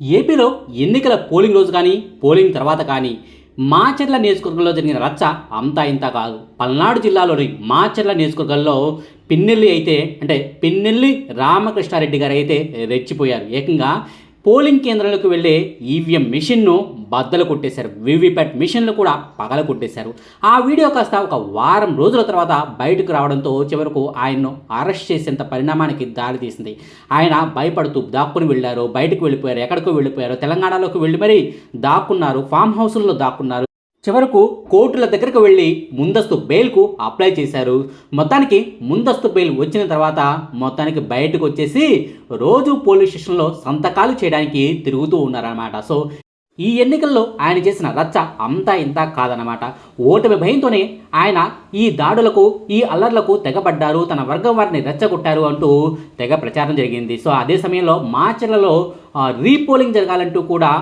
ఏపీలో ఎన్నికల పోలింగ్ రోజు కానీ పోలింగ్ తర్వాత కానీ మాచర్ల నియోజకవర్గంలో జరిగిన రచ్చ అంతా ఇంత కాదు. పల్నాడు జిల్లాలోని మాచర్ల నియోజకవర్గంలో పిన్నెల్లి అయితే అంటే పిన్నెల్లి రామకృష్ణారెడ్డి గారు అయితే రెచ్చిపోయారు. ఏకంగా పోలింగ్ కేంద్రాలకు వెళ్ళే ఈవీఎం మిషన్ను బద్దలు కొట్టేశారు. వీవీప్యాట్ మిషన్లు కూడా పగల కొట్టేశారు. ఆ వీడియో కాస్త ఒక వారం రోజుల తర్వాత బయటకు రావడంతో చివరకు ఆయన్ను అరెస్ట్ చేసేంత పరిణామానికి దారితీసింది ఆయన భయపడుతూ దాక్కుని వెళ్ళారు బయటకు వెళ్ళిపోయారు ఎక్కడికో వెళ్ళిపోయారు తెలంగాణలోకి వెళ్ళి మరీ దాక్కున్నారు ఫామ్ హౌసుల్లో దాక్కున్నారు. చివరకు కోర్టుల దగ్గరకు వెళ్ళి ముందస్తు బెయిల్కు అప్లై చేశారు. మొత్తానికి ముందస్తు బెయిల్ వచ్చిన తర్వాత మొత్తానికి బయటకు వచ్చేసి రోజు పోలీస్ స్టేషన్లో సంతకాలు చేయడానికి తిరుగుతూ ఉన్నారన్నమాట. సో ఈ ఎన్నికల్లో ఆయన చేసిన రచ్చ అంతా ఇంత కాదనమాట ఓటమి భయంతోనే ఆయన ఈ దాడులకు ఈ అల్లర్లకు తెగబడ్డారు తన వర్గం వారిని రెచ్చగొట్టారు అంటూ తెగ ప్రచారం జరిగింది. సో అదే సమయంలో మార్చిలలో రీపోలింగ్ జరగాలంటూ కూడా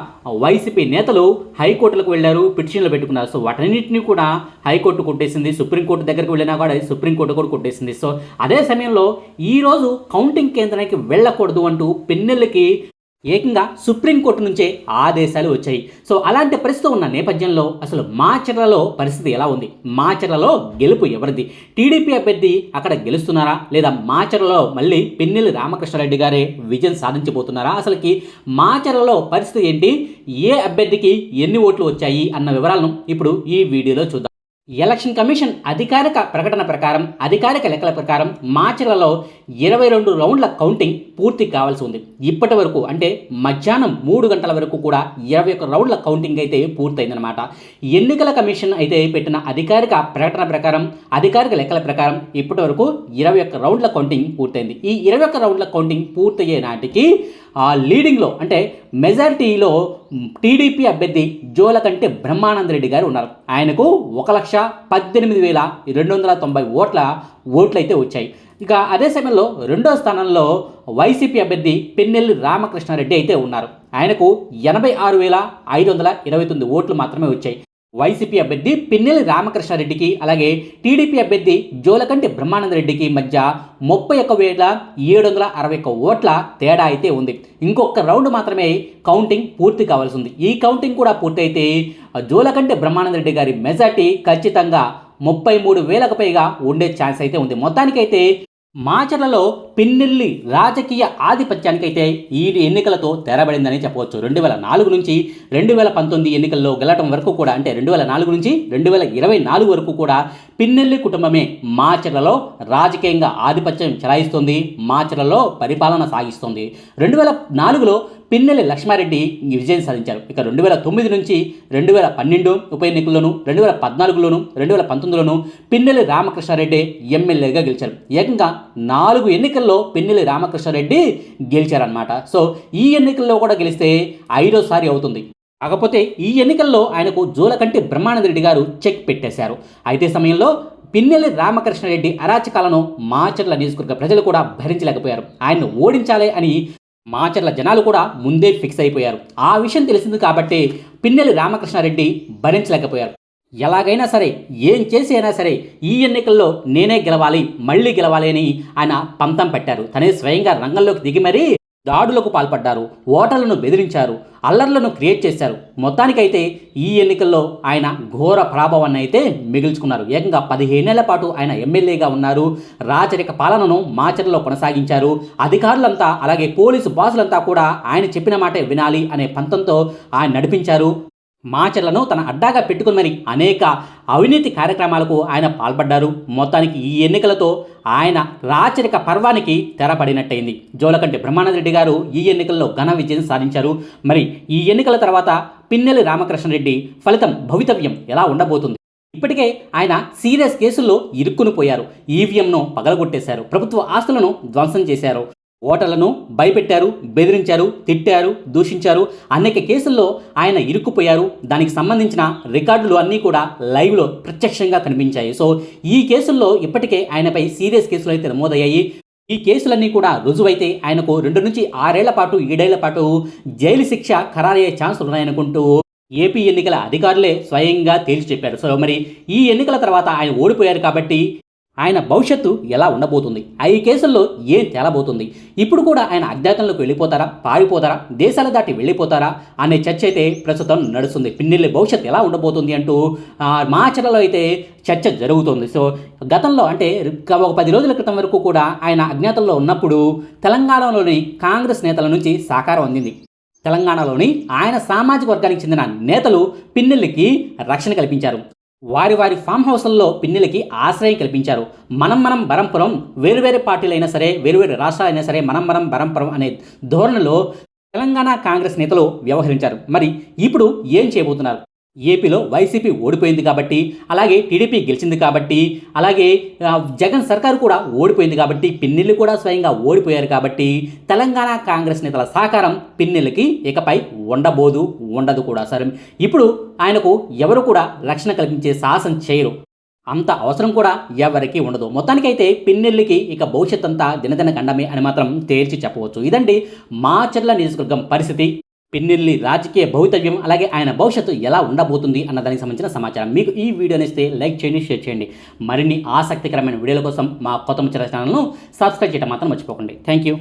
వైసీపీ నేతలు హైకోర్టులకు వెళ్ళారు పిటిషన్లు పెట్టుకున్నారు. సో వాటన్నింటినీ కూడా హైకోర్టు కొట్టేసింది. సుప్రీంకోర్టు దగ్గరికి వెళ్ళినా కూడా సుప్రీంకోర్టు కూడా కొట్టేసింది. సో అదే సమయంలో ఈరోజు కౌంటింగ్ కేంద్రానికి వెళ్ళకూడదు అంటూ పిన్నెలకి ఏకంగా సుప్రీంకోర్టు నుంచే ఆదేశాలు వచ్చాయి. సో అలాంటి పరిస్థితి ఉన్న నేపథ్యంలో అసలు మాచర్లలో పరిస్థితి ఎలా ఉంది? మాచర్లలో గెలుపు ఎవరిది? టీడీపీ అభ్యర్థి అక్కడ గెలుస్తున్నారా? లేదా మాచర్లలో మళ్ళీ పిన్నెల్లి రామకృష్ణారెడ్డి గారే విజయం సాధించబోతున్నారా? అసలుకి మాచర్లలో పరిస్థితి ఏంటి? ఏ అభ్యర్థికి ఎన్ని ఓట్లు వచ్చాయి? అన్న వివరాలను ఇప్పుడు ఈ వీడియోలో చూద్దాం. ఎలక్షన్ కమిషన్ అధికారిక ప్రకటన ప్రకారం అధికారిక లెక్కల ప్రకారం మార్చిలలో ఇరవై రెండు రౌండ్ల కౌంటింగ్ పూర్తి కావాల్సి ఉంది. ఇప్పటి వరకు అంటే మధ్యాహ్నం మూడు గంటల వరకు కూడా ఇరవై ఒక్క రౌండ్ల కౌంటింగ్ అయితే పూర్తయిందనమాట ఎన్నికల కమిషన్ అయితే పెట్టిన అధికారిక ప్రకటన ప్రకారం అధికారిక లెక్కల ప్రకారం ఇప్పటి వరకు ఇరవై ఒక్క రౌండ్ల కౌంటింగ్ పూర్తయింది. ఈ ఇరవై ఒక్క రౌండ్ల కౌంటింగ్ పూర్తయ్యే నాటికి ఆ లీడింగ్లో అంటే మెజారిటీలో టీడీపీ అభ్యర్థి జోలకంటే బ్రహ్మానంద రెడ్డి గారు ఉన్నారు. ఆయనకు ఒక లక్ష పద్దెనిమిది వేల రెండు వందల తొంభై ఓట్ల ఓట్లు అయితే వచ్చాయి. ఇక అదే సమయంలో రెండో స్థానంలో వైసీపీ అభ్యర్థి పెన్నెల్లి రామకృష్ణారెడ్డి అయితే ఉన్నారు. ఆయనకు ఎనభై ఆరు వేల ఐదు వందల ఇరవై తొమ్మిది ఓట్లు మాత్రమే వచ్చాయి. వైసీపీ అభ్యర్థి పిన్నెల్లి రామకృష్ణారెడ్డికి అలాగే టీడీపీ అభ్యర్థి జోలకంటి బ్రహ్మానందరెడ్డికి మధ్య ముప్పై ఒక్క వేల ఏడు వందల అరవై ఒక్క ఓట్ల తేడా అయితే ఉంది. ఇంకొక రౌండ్ మాత్రమే కౌంటింగ్ పూర్తి కావాల్సి ఉంది. ఈ కౌంటింగ్ కూడా పూర్తయితే జోలకంటి బ్రహ్మానందరెడ్డి గారి మెజార్టీ ఖచ్చితంగా ముప్పై మూడు వేలకు పైగా ఉండే ఛాన్స్ అయితే ఉంది. మొత్తానికైతే మాచర్లలో పిన్నెల్లి రాజకీయ ఆధిపత్యానికైతే ఈ ఎన్నికలతో తెరబడిందని చెప్పవచ్చు. రెండు వేల నాలుగు నుంచి రెండు వేల పంతొమ్మిది ఎన్నికల్లో గెలటం వరకు కూడా అంటే రెండు వేల నాలుగు నుంచి రెండు వేల ఇరవై నాలుగు వరకు కూడా పిన్నెల్లి కుటుంబమే మాచర్లలో రాజకీయంగా ఆధిపత్యం చెలాయిస్తుంది మాచర్లలో పరిపాలన సాగిస్తుంది. రెండు వేల నాలుగులో పిన్నెల్లి లక్ష్మారెడ్డి విజయం సాధించారు. ఇక రెండు వేల తొమ్మిది నుంచి రెండు వేల పన్నెండు ఉప ఎన్నికల్లోనూ రెండు వేల పద్నాలుగులోను రెండు వేల పంతొమ్మిదిలోను పిన్నెల్లి రామకృష్ణారెడ్డి ఎమ్మెల్యేగా గెలిచారు. ఏకంగా నాలుగు ఎన్నికల్లో పిన్నెల్లి రామకృష్ణారెడ్డి గెలిచారనమాట సో ఈ ఎన్నికల్లో కూడా గెలిస్తే ఐదోసారి అవుతుంది. కాకపోతే ఈ ఎన్నికల్లో ఆయనకు జోలకంటి బ్రహ్మానందరెడ్డి గారు చెక్ పెట్టేశారు. అయితే సమయంలో పిన్నెల్లి రామకృష్ణారెడ్డి అరాచకాలను మాచర్ల నియోజకవర్గ ప్రజలు కూడా భరించలేకపోయారు. ఆయన్ను ఓడించాలి అని మాచర్ల జనాలు కూడా ముందే ఫిక్స్ అయిపోయారు. ఆ విషయం తెలిసింది కాబట్టి పిన్నెలు రామకృష్ణారెడ్డి భరించలేకపోయారు. ఎలాగైనా సరే ఏం చేసి అయినా సరే ఈ ఎన్నికల్లో నేనే గెలవాలి మళ్ళీ గెలవాలి అని ఆయన పంతం పెట్టారు. తనే స్వయంగా రంగంలోకి దిగి మరీ దాడులకు పాల్పడ్డారు ఓటర్లను బెదిరించారు అల్లర్లను క్రియేట్ చేశారు. మొత్తానికైతే ఈ ఎన్నికల్లో ఆయన ఘోర ప్రభావాన్ని అయితే మిగిల్చుకున్నారు. ఏకంగా పదిహేనేళ్ళ పాటు ఆయన ఎమ్మెల్యేగా ఉన్నారు. రాచరిక పాలనను మాచర్లో కొనసాగించారు. అధికారులంతా అలాగే పోలీసు బాసులంతా కూడా ఆయన చెప్పిన మాటే వినాలి అనే పంతంతో ఆయన నడిపించారు. మాచర్లను తన అడ్డాగా పెట్టుకుని మరి అనేక అవినీతి కార్యక్రమాలకు ఆయన పాల్పడ్డారు. మొత్తానికి ఈ ఎన్నికలతో ఆయన రాచరిక పర్వానికి తెరపడినట్టయింది. జోలకంటి బ్రహ్మానందరెడ్డి గారు ఈ ఎన్నికల్లో ఘన విజయం సాధించారు. మరి ఈ ఎన్నికల తర్వాత పిన్నెల్లి రామకృష్ణరెడ్డి ఫలితం భవితవ్యం ఎలా ఉండబోతుంది? ఇప్పటికే ఆయన సీరియస్ కేసుల్లో ఇరుక్కుని పోయారు. ఈవీఎంను పగలగొట్టేశారు. ప్రభుత్వ ఆస్తులను ధ్వంసం చేశారు. ఓటర్లను భయపెట్టారు బెదిరించారు తిట్టారు దూషించారు. అనేక కేసుల్లో ఆయన ఇరుక్కుపోయారు. దానికి సంబంధించిన రికార్డులు అన్నీ కూడా లైవ్లో ప్రత్యక్షంగా కనిపించాయి. సో ఈ కేసుల్లో ఇప్పటికే ఆయనపై సీరియస్ కేసులు అయితే నమోదయ్యాయి. ఈ కేసులన్నీ కూడా రుజువైతే ఆయనకు రెండు నుంచి ఆరేళ్ళ పాటు ఏడేళ్ళ పాటు జైలు శిక్ష ఖరారయ్యే ఛాన్సులు ఉన్నాయనుకుంటూ ఏపీ ఎన్నికల అధికారులే స్వయంగా తేల్చి చెప్పారు. సో మరి ఈ ఎన్నికల తర్వాత ఆయన ఓడిపోయారు కాబట్టి ఆయన భవిష్యత్తు ఎలా ఉండబోతుంది? ఐదు కేసుల్లో ఏం తేలబోతుంది? ఇప్పుడు కూడా ఆయన అజ్ఞాతంలోకి వెళ్ళిపోతారా? పారిపోతారా? దేశాల దాటి వెళ్ళిపోతారా? అనే చర్చ అయితే ప్రస్తుతం నడుస్తుంది. పిన్నెల్లి భవిష్యత్తు ఎలా ఉండబోతుంది అంటూ మా మాచర్లలో అయితే చర్చ జరుగుతుంది. సో గతంలో అంటే ఒక పది రోజుల క్రితం వరకు కూడా ఆయన అజ్ఞాతంలో ఉన్నప్పుడు తెలంగాణలోని కాంగ్రెస్ నేతల నుంచి సహకారం అందింది. తెలంగాణలోని ఆయన సామాజిక వర్గానికి చెందిన నేతలు పిన్నెల్లికి రక్షణ కల్పించారు. వారి వారి ఫామ్ హౌస్లలో పిన్నిలకి ఆశ్రయం కల్పించారు. మనం మనం బరంపురం వేరు వేరు పార్టీలైనా సరే వేరు వేరు రాష్ట్రాలైనా సరే మనం మనం బరంపురం అనే ధోరణిలో తెలంగాణ కాంగ్రెస్ నేతలు వ్యవహరించారు. మరి ఇప్పుడు ఏం చేయబోతున్నారు? ఏపీలో వైసీపీ ఓడిపోయింది కాబట్టి అలాగే టీడీపీ గెలిచింది కాబట్టి అలాగే జగన్ సర్కారు కూడా ఓడిపోయింది కాబట్టి పిన్నెల్లి కూడా స్వయంగా ఓడిపోయారు కాబట్టి తెలంగాణ కాంగ్రెస్ నేతల సహకారం పిన్నెల్లికి ఇకపై ఉండబోదు ఉండదు కూడా సరే. ఇప్పుడు ఆయనకు ఎవరు కూడా రక్షణ కల్పించే సాహసం చేయరు. అంత అవసరం కూడా ఎవరికీ ఉండదు. మొత్తానికైతే పిన్నెల్లికి ఇక భవిష్యత్ అంతా దినదిన కండమే అని మాత్రం తేల్చి చెప్పవచ్చు. ఇదండి మాచర్ల నియోజకవర్గం పరిస్థితి. పిన్నెల్లి రాజకీయ భవితవ్యం అలాగే ఆయన భవిష్యత్తు ఎలా ఉండబోతుంది అన్న దానికి సంబంధించిన సమాచారం. మీకు ఈ వీడియోని ఇస్తే లైక్ చేయండి షేర్ చేయండి. మరిన్ని ఆసక్తికరమైన వీడియోల కోసం మా కొత్త ముచ్చర ఛానల్ను సబ్స్క్రైబ్ చేయడం మాత్రం మర్చిపోకండి. Thank you